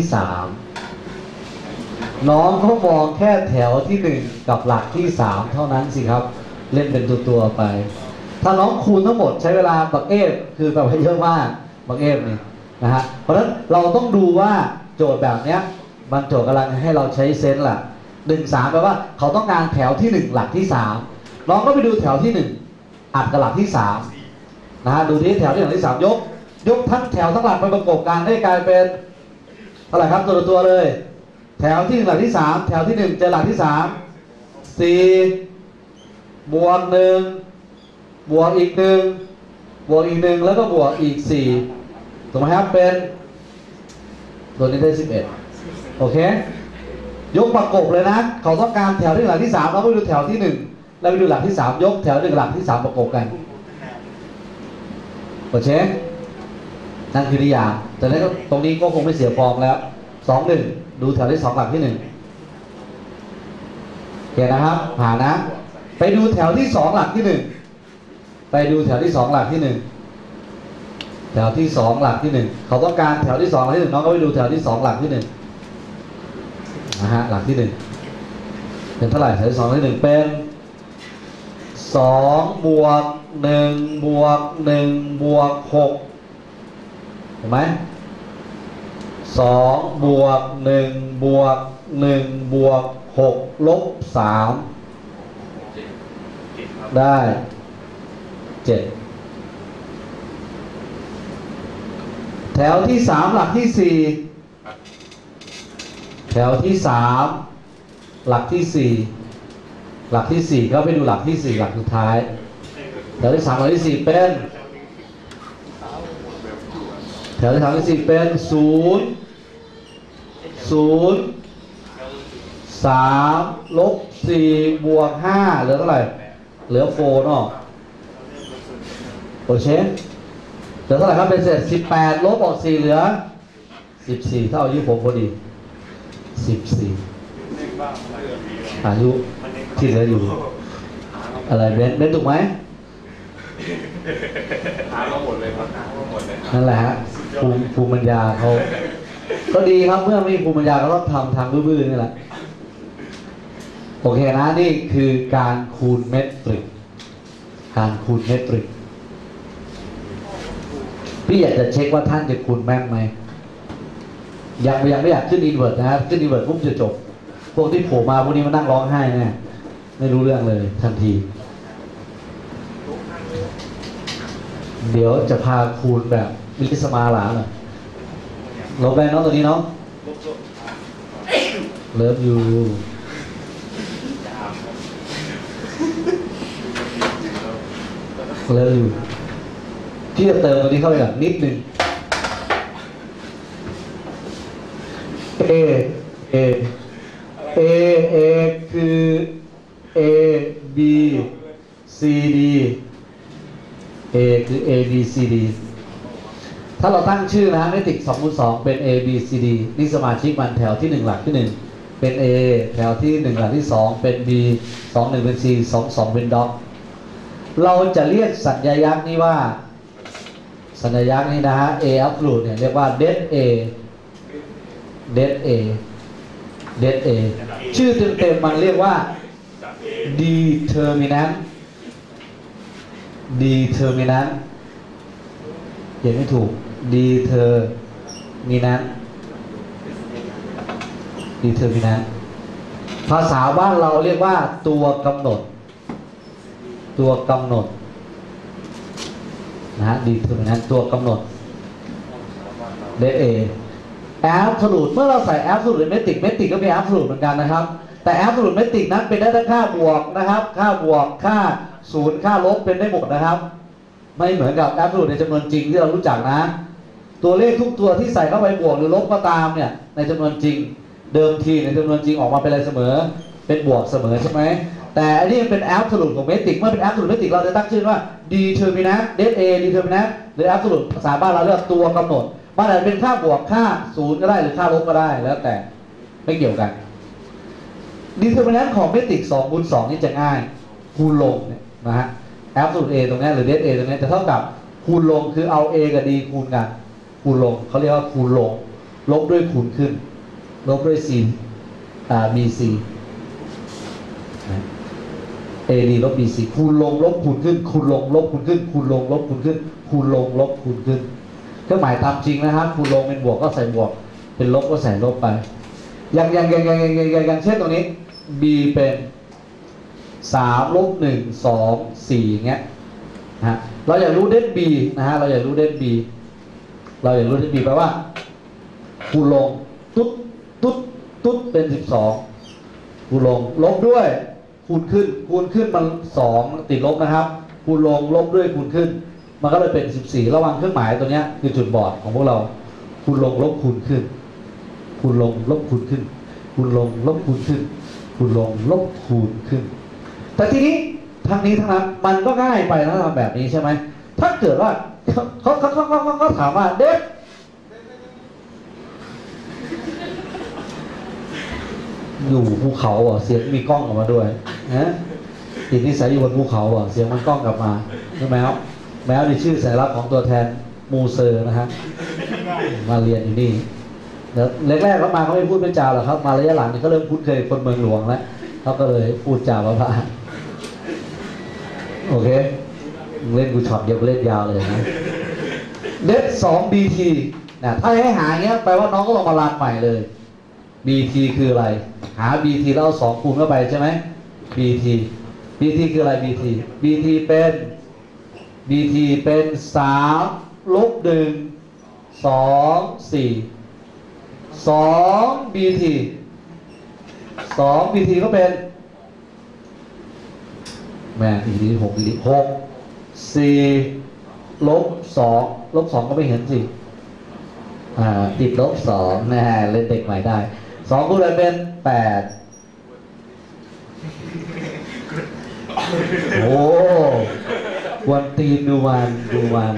ที่สามน้องเขามองแค่แถวที่หนึ่งกับหลักที่สามเท่านั้นสิครับ เล่นเป็นตัวตัวไป ถ้าน้องคูณทั้งหมดใช้เวลาบักเอฟคือแบบเยอะมากบักเอฟนี่นะฮะเพราะฉะนั้นเราต้องดูว่าโจทย์แบบเนี้ยมันโจทย์กำลังให้เราใช้เซนส์ล่ะหนึ่งสามแปลว่าเขาต้องการแถวที่หนึ่งหลักที่สามน้องก็ไปดูแถวที่หนึ่งอัดกับหลักที่สามนะฮะดูที่แถวที่หนึ่งที่สามยก ยกทั้งแถวทั้งหลักไปประกบกันให้กลายเป็น ท่าไหร่ครับตัวละตัวเลย แถวที่หนึ่งหลักที่สามแถวที่หนึ่งเจอหลักที่สามสี่บวกหนึ่งบวกอีกหนึ่งบวกอีกหนึ่งแล้วก็บวกอีกสี่ถูกไหมครับเป็น ตัวนี้ได้สิบเอ็ดโอเค ยกประกบเลยนะเขาต้องการแถวที่หลักที่สามเราไปดูแถวที่หนึ่งแล้วไปดูหลักที่สามยกแถวหนึ่งหลักที่สามประกบกันโอเค นั่นคือนิยามแต่นั้นก็ตรงนี้ก็คงไม่เสียฟองแล้วสองหนึ่งดูแถวที่สองหลักที่หนึ่งโอเคนะครับหานะ ไปดูแถวที่สองหลักที่หนึ่งไปดูแถวที่สองหลักที่หนึ่งแถวที่สองหลักที่หนึ่งเขาต้องการแถวที่สองหลักที่หนึ่งน้องก็ไปดูแถวที่สองหลักที่หนึ่งนะฮะหลักที่หนึ่งเป็นเท่าไหร่แถวที่สองหลักที่หนึ่งเป็นสองบวกหนึ่งบวกหนึ่งบวกหก ถูกไหมสองบวกหนึ่งบวกหนึ่งบวกหกลบสามได้เจ็ดแถวที่สามหลักที่สี่แถวที่สามหลักที่สี่หลักที่สี่ก็ไปดูหลักที่สี่หลักสุดท้ายแถวที่สามหลักที่สี่เป็น แถวที่สามที่สี่เป็นศูนย์ศูนย์สามลบสี่บวกห้าเหลือเท่าไหร่ เหลือโฟนอกโอเคเหลือเท่าไหร่ครับเป็นเศษสิบแปดลบออกสี่เหลือสิบสี่เท่าอายุผมพอดีสิบสี่อายุที่เหลืออยู่ อะไรเบนเบนถูกไหมหาเราหมดเลยครับหาเราหมดเลยครับนั่นแหละฮะ ภูมิภูมิปัญญาเขาก็ดีครับเมื่อไม่มีภูมิปัญญาก็ต้องทำทางบื้อๆนี่แหละโอเคนะนี่คือการคูณเมตริกการคูณเมตริกพี่อยากจะเช็คว่าท่านจะคูณแม่นไหมยังยังไม่อยากขึ้นอินเวอร์ตนะครับขึ้นอินเวอร์ตปุ๊บจะจบ พวกที่โผล่มาพวกนี้มานั่งร้องไห้แน่ไม่รู้เรื่องเลยทันที เดี๋ยวจะพาคูณแบบมิลิสมาหลาหน่อยลบไปเนาะตัวนี้เนาะเลิฟยูเลิฟยูพี่จะเติมตัวนี้เข้าไปแบบนิดนึง A A A A คือ A B C D A คือ A B C D ถ้าเราตั้งชื่อนะเมตริก2คูณ2เป็น A B C D นี่สมาชิกมันแถวที่ 1 หลักที่ 1 เป็น A แถวที่ 1 หลักที่ 2 เป็น B 2 1 เป็น C 2 2 เป็นด็อกเราจะเรียกสัญญายักษ์นี้ว่า สัญญายักษ์นี้นะฮะ A absolute เนี่ยเรียกว่า dead A dead A dead A ชื่อเต็มๆมันเรียกว่า determinant determinant เขียนไม่ถูก determinant determinant ภาษาบ้านเราเรียกว่าตัวกำหนด ตัวกำหนดนะฮะ determinant ตัวกำหนดเดเอ absolute เมื่อเราใส่ absolute หรือ metric metric ก็มี absolute เหมือนกันนะครับ แต่ absolute metric นั้นเป็นได้ทั้งค่าบวกนะครับ ค่าบวกค่า ศูนย์ค่าลบเป็นได้หมดนะครับ ไม่เหมือนกับ absolute ในจำนวนจริงที่เรารู้จักนะ ตัวเลขทุกตัวที่ใส่เข้าไปบวกหรือลบก็ตามเนี่ยในจำนวนจริงเดิมทีในจำนวนจริงออกมาเป็นอะไรเสมอ เป็นบวกเสมอใช่ไหมแต่อันนี้มันเป็น absolute ของ metric เมื่อเป็น absolute metric เราจะตั้งชื่อว่า determinant det a determinant หรือ absolute ภาษาบ้านเราเรียกตัวกำหนดมันอาจจะเป็นค่าบวกค่าศูนย์ก็ได้หรือค่าลบก็ได้แล้วแต่ไม่เกี่ยวกัน determinant ของเมติก2คูณ2นี่จะง่ายคูณลงเนี่ย นะฮะแอปสูตร a ตรงนี้หรือเดส a ตรงนี้จะเท่ากับคูณลงคือเอา a กับ d คูณกันคูณลงเขาเรียกว่าคูณลง ลบด้วยคูณขึ้น ลบด้วย c อ่าเอดีลบบีซีคูณลงลบคูณขึ้น คูณลงลบคูณขึ้น คูณลงลบคูณขึ้น คูณลงลบคูณขึ้นเคาหมายตามจริงนะครับคูณลงเป็นบวกก็ใส่บวก เป็นลบก็ใส่ลบไปอย่างอย่างอย่างอย่างอย่างอย่างเช่นตรงนี้ b เป็น สามลบหนึ่งสองสี่เงี้ยนะฮะเราอยากรู้เด่น b นะฮะเราอยากรู้เด่น b เราอยากรู้เด่น b แปลว่าคูณลงตุ๊ดตุ๊ดตุ๊ดเป็นสิบสองคูณลงลบด้วย คูณขึ้น คูณขึ้นมันสองติดลบนะครับคูณลงลบด้วยคูณขึ้น มันก็เลยเป็นสิบสี่ระวังเครื่องหมายตัวเนี้ยคือจุดบอดของพวกเราคูณลงลบคูณขึ้นคูณลงลบคูณขึ้นคูณลงลบคูณขึ้นคูณลงลบคูณขึ้น แต่ทีนี้ทั้งนี้ทั้งนั้นมันก็ง่ายไปนะทำแบบนี้ใช่ไหมถ้าเกิดว่าเขาเขาเขาเขาเขาถามว่าเด็กอยู่ภูเขาเหรอะเสียงมีกล้องออกมาด้วยนะติดนิสัยอยู่บนภูเขาเหรอะเสียงมันกล้องกลับมาใช่ไหมครับแมวในชื่อสัญลักษณ์ของตัวแทนมูเซอร์นะฮะมาเรียนอยู่นี่เดี๋ยวแรกๆเขามาเขาไม่พูดไม่จาหรอกครับ มาระยะหลังนี่เขาเริ่มพูดเคยคนเมืองหลวงแล้วเขาก็เลยพูดจาว่าพระ โอเคเล่นกูช็อตเดียวกูเล่นยาวเลยนะเด็ดสองบีทีนะถ้าให้หาเงี้ยแปลว่าน้องก็ลองมาลานใหม่เลย BT คืออะไร หา BT แล้วเอาสองคูณเข้าไปใช่ไหม BT BT คืออะไร BT BT เป็น BT เป็นสามลบหนึ่งสองสี่สอง BT สอง BT ก็เป็น แม่อีกทีหกอีกทีหกสี่ลบสองลบสองก็ไม่เห็นสิอ่าติดลบสองนะฮะเล่นเด็กใหม่ได้สองคูณอะไรเป็นแปดโอ้วันตีนดูวันดูวัน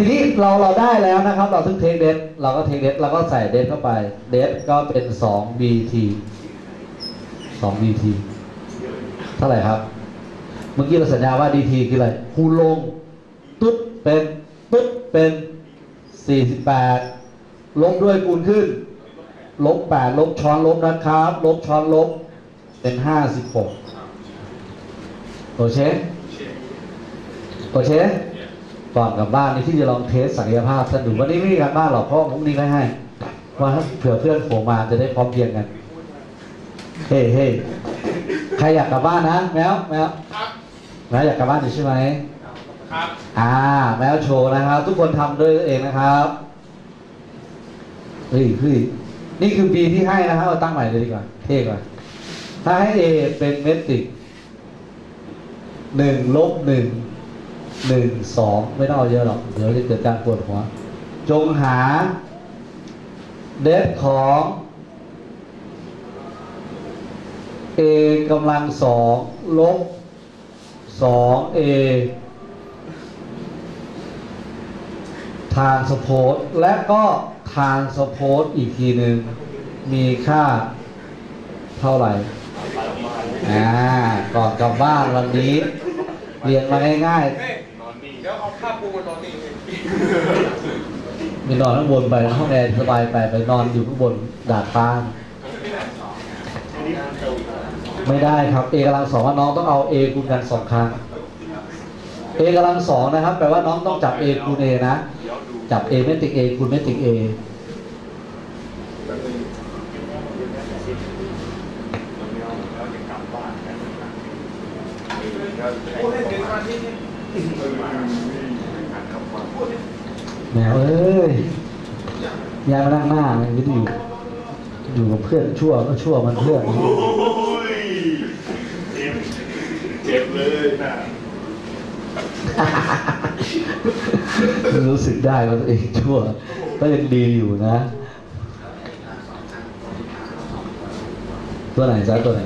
ทีนี้เราเราได้แล้วนะครับ เราทึกเทคเดทเราก็เทคเดทเราก็ใส่เดทเข้าไปเดทก็เป็นสอง BT สอง BT เท่าไหร่ครับ เมื่อกี้เราสัญญาว่า DT คืออะไรคูณลงตุ๊ดเป็นตุ๊ดเป็น 48 ลบด้วยคูณขึ้น ลบ 8 ลบช้อนลบนะครับ ลบช้อนลบเป็น 56 โอเคโอเค ก่อนกลับบ้านนี่ที่จะลองเทสศักยภาพสนุกวันนี้ไม่มีการบ้านหรอกเพราะผมนี่ไม่ให้ว่าเผื่อเพื่อนผมมาจะได้พร้อมเพรียงกัน เฮ้เฮ้ใครอยากกลับบ้านนะแมวแมวครับแมวอยากกลับบ้านอยู่ใช่ไหมครับอ่าแมวโชว์นะครับ ทุกคนทำด้วยตัวเองนะครับเฮ้ยเฮ้ยนี่คือ B ที่ให้นะครับเอาตั้งใหม่เลยดีกว่า เท่กว่า ถ้าให้ A เป็นเมตริกหนึ่งลบหนึ่ง หนึ่งสองไม่ต้องเอาเยอะหรอก เดี๋ยวจะเกิดการปวดหัว จงหา เดฟของ A กำลังสองลบสอง A ทางสโพสและก็ทางสโพสอีกทีหนึ่งมีค่าเท่าไหร่อ่าก่อนกลับบ้านวันนี้ เรียนมาง่ายเข้าปูมานอนนี่มีนอนข้างบนไปห้องแอร์สบายไปไปนอนอยู่ข้างบนดาดฟ้าไม่ได้ครับ เอกำลังสองว่าน้องต้องเอาเอคูณกันสองครั้งเอกำลังสองนะครับแปลว่าน้องต้องจับเอคูณ A นะ จับ A เมตริก A คูณเมตริก A พูดให้เกิดมาที่นี่ แมวเอ้ยยายมานั่งหน้ามันไม่ได้อยู่อยู่กับเพื่อนชั่วก็ชั่วมันเพื่อนเจ็บเลยนะรู้สึกได้ว่าตัวเองชั่ว ก็ยังดีอยู่นะ ตัวไหนจ้าตัวไหน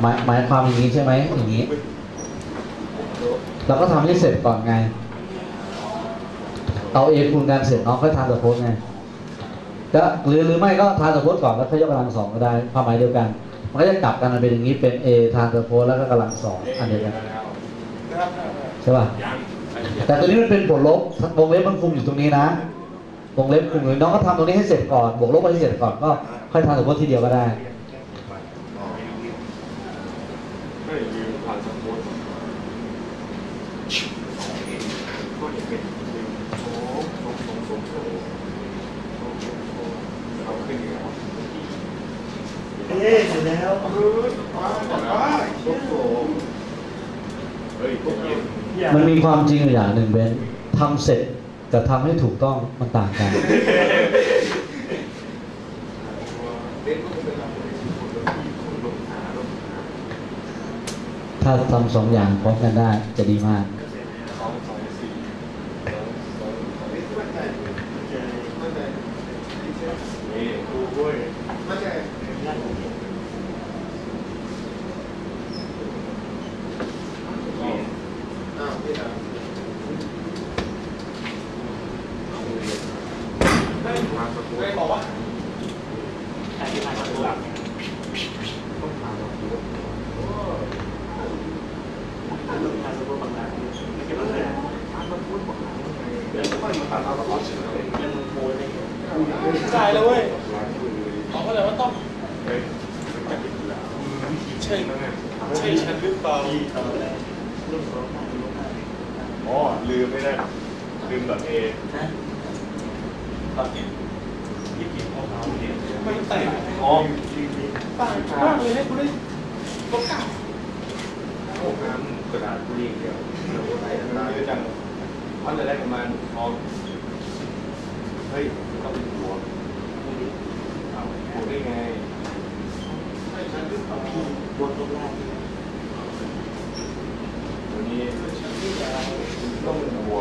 หมายหมายความอย่างนี้ใช่ไหมอย่างนี้ เราก็ทำให้เสร็จก่อนไง เอาเอคูณกันเสร็จน้องค่อยทานสะโพกไงก็หรือหรือไม่ก็ทานสะโพกก่อนแล้วค่อยยกกำลังสองก็ได้ความหมายเดียวกัน มันก็จะกลับกันมันเป็นอย่างนี้เป็น A ทานสะโพกแล้วก็กำลังสองอันเดียวกันใช่ป่ะแต่ตัวนี้มันเป็นบวกลบวงเล็บมันคุมอยู่ตรงนี้นะวงเล็บคุมอยู่น้องก็ทำตรงนี้ให้เสร็จก่อนบวกลบไปให้เสร็จก่อนก็ค่อยทำสมมติทีเดียวก็ได้ ไม่ลืมผ่านสมุดก็เห็นเป็นโอ้โหโอ้โหโอ้โหเอาขึ้นแล้ว เอ๊ะเสร็จแล้วเฮ้ยมาบอกว่าโอ้โหเฮ้ยเย็นอย่ามันมีความจริงอยู่อย่างหนึ่งเบนทำเสร็จกับทำให้ถูกต้องมันต่างกันถ้าทำสองอย่างพร้อมกันได้จะดีมาก สองสองสี่สองสองนี่กูเว้ย ไม่บอกว่าอธิบายมาตัวหลักลูกค้าสมมติบางราไม่เก็บมาเลยเดี๋ยวค่มาตัดเอาละครเฉยยังโมยเลยจ่ายแล้วเว้ยเขาก็เลยว่าต้องใช่ใช่ฉันหรือเปล่าที่ต่อเลยลูกสองห้าลูกห้าอ๋อลืมไม่ได้ลืมแบบเอ นะตอนนี้ยี่สิบของเขาเนี่ยไม่แต่อ๋อต่างมากเลยให้คุณได้ตัวเก่าโอ้น้ำกระดาษรีเดียวน้ำเยอะจังพันจะได้ประมาณพอเฮ้ยต้องเป็นหัวเอาหัวได้ไงพี่บนตรงล่างวันนี้ต้องเป็นหัว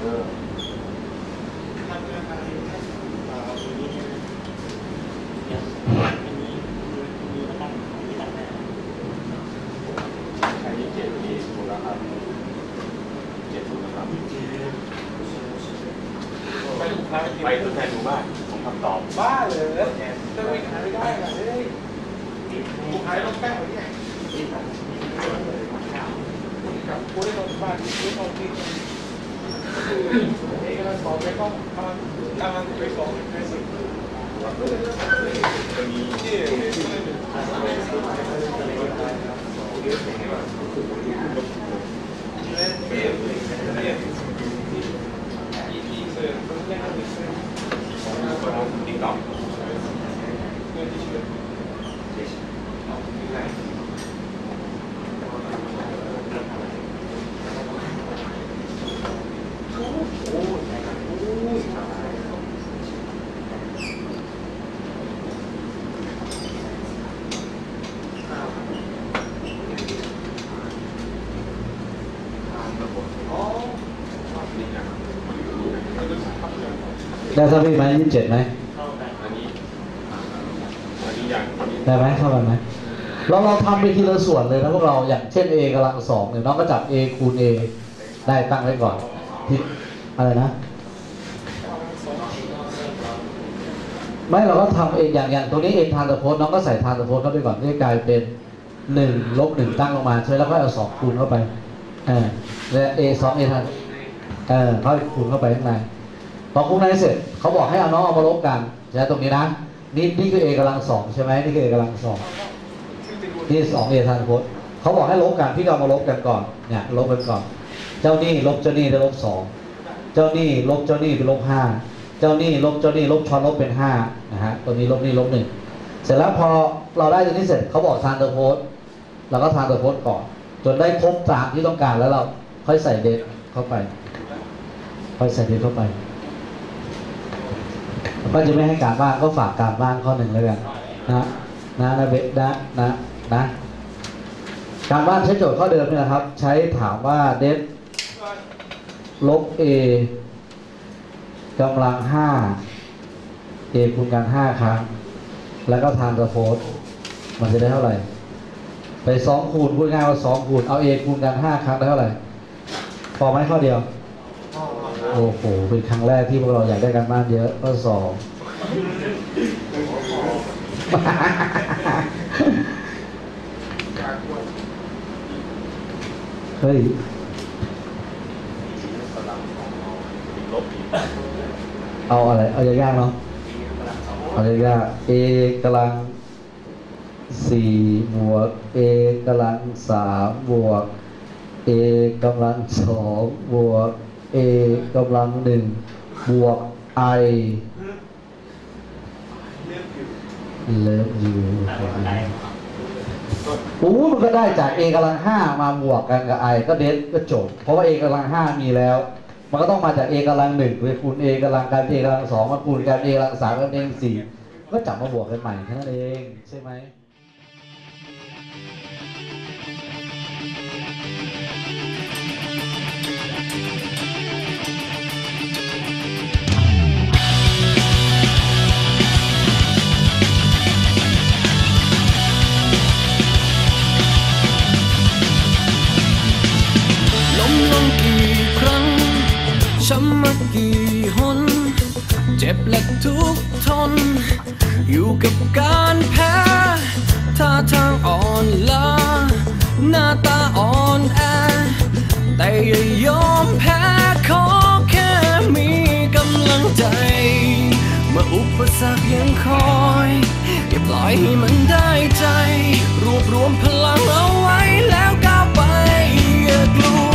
เออ อันนี้เนี่ยยังอันนี้มีมาตั้งมีตั้งแน่ อันนี้เจ็ดนี่ถูกแล้วครับเจ็ดถูกแล้วครับ เจอ ไปถูกทางไป ตัวแทนหมู่บ้านผมคำตอบบ้าเลยจะไม่ขายไม่ได้อะเฮ้ยมีกูขายต้องแป้งหรือไงที่ทำมีข่าวกับกูได้ลงบ้านกูได้ลงที่เอกลักษณ์สองไม่ต้องกำลังกำลังไปสองไปสิจะมีที่ติ๊กต็อกเงินที่ชื่อ ได้เท่าพี่ไหมยี่สิบเจ็ดไหมได้ไหมเข้ากันไหมเราเราทำไปทีละส่วนเลยนะพวกเราอย่างเช่น a กำลังสองเนี่ยน้องก็จับ a คูณ a ได้ตั้งไว้ก่อนที่อะไรนะ ไม่เราก็ทำเองอย่างอย่างตรงนี้เองทานตะโพสน้องก็ใส่ทานตะโพสเข้าไปก่อนนี่กลายเป็นหนึ่งลบหนึ่งตั้งลงมาใช่แล้วก็เอาสองคูณเข้าไปเออและ a สอง a ทานเออเขาคูณเข้าไปข้างใน พอคูณในเสร็จเขาบอกให้เอาน้องเอามาลบกันใช่ตรงนี้นะนี่นี่คือ a กลังสองใช่ไหมนี่คือ a กลังสองนี่สอง a ทานโพสเขาบอกให้ลบกันพี่ก็เอามาลบกันก่อนเนี่ยลบกันก่อน เจ้านี้ลบเจ้านี้ได้ลบสองเจ้านี้ลบเจ้านี้เป็นลบห้าเจ้านี้ลบเจ้านี้ลบช้อนลบเป็นห้านะฮะตัวนี้ลบนี้ลบหนึ่งเสร็จแล้วพอเราได้ตัวนี้เสร็จเขาบอกทานเตอร์โพสเราก็ทานเตอร์โพสก่อน จนได้ครบตามที่ต้องการแล้วเราค่อยใส่เดทเข้าไป ค่อยใส่เดทเข้าไป ก็จะไม่ให้การบ้านก็ฝากการบ้านข้อหนึ่งแล้วกันนะนะนะเบสนะนะนะการบ้านใช้โจทย์ข้อเดิมนี่แหละครับ ใช้ถามว่าเดทลบ a กำลังห้า a คูณกันห้าครั้ง แล้วก็ทานสโพสมันจะได้เท่าไหร่ ไปสองคูณพูดง่ายว่าสองคูณเอา a คูณกันห้าครั้งได้เท่าไหร่พอไหมข้อเดียว โอ้โห เป็นครั้งแรกที่พวกเราอยากได้กันบ้านเยอะข้อสองเฮ้ยกำลังของเราติดลบอีกเอาอะไร เอายากๆเนาะเอายากๆ a กำลังสี่บวก a กำลังสามบวก a กำลังสองบวก a กำลังหนึ่งบวก i เลือกอยู่ love you โอ้มันก็ได้จาก a กำลังห้ามาบวกกันกับ i ก็เดนก็จบ เพราะว่า a กำลังห้ามีแล้ว มันก็ต้องมาจาก a กำลังหนึ่งไปคูณ a กำลังกัน a กำลังสองมาคูณกัน a กำลังสามกัน a กำลังสี่ก็จับมาบวกกันใหม่แค่นั้นเอง ใช่ไหม จ็บและทุกทน อยู่กับการแพ้ท่าทางอ่อนล้าหน้าตาอ่อนแอ แต่อย่ายอมแพ้ขอแค่มีกำลังใจ เมื่ออุปสรรคยังคอย อย่าปล่อยให้มันได้ใจ รวบรวมพลังเอาไว้แล้วก้าวไป อย่ากลัว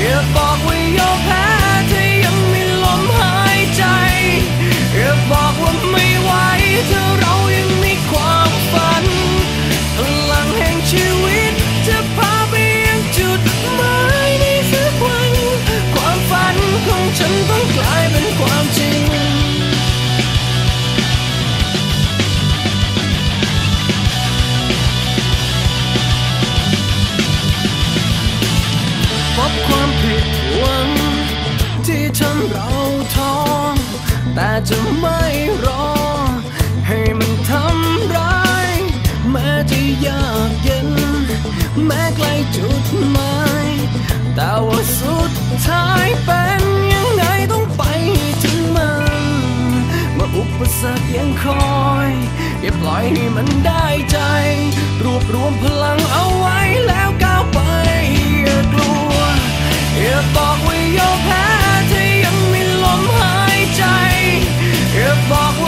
อย่าบอกว่าย ฉันต้องกลายเป็นความจริง พบความผิดหวัง ที่ทำเราท้อง แต่จะไม่ ปสรรคยังคอย อย่าปล่อยให้มันได้ใจ รวบรวมพลังเอาไว้แล้วก้าวไปอย่ากลัว อย่าบอกว่ายอมแพ้ถ้ายังมีลมหายใจ อย่าบอกว่า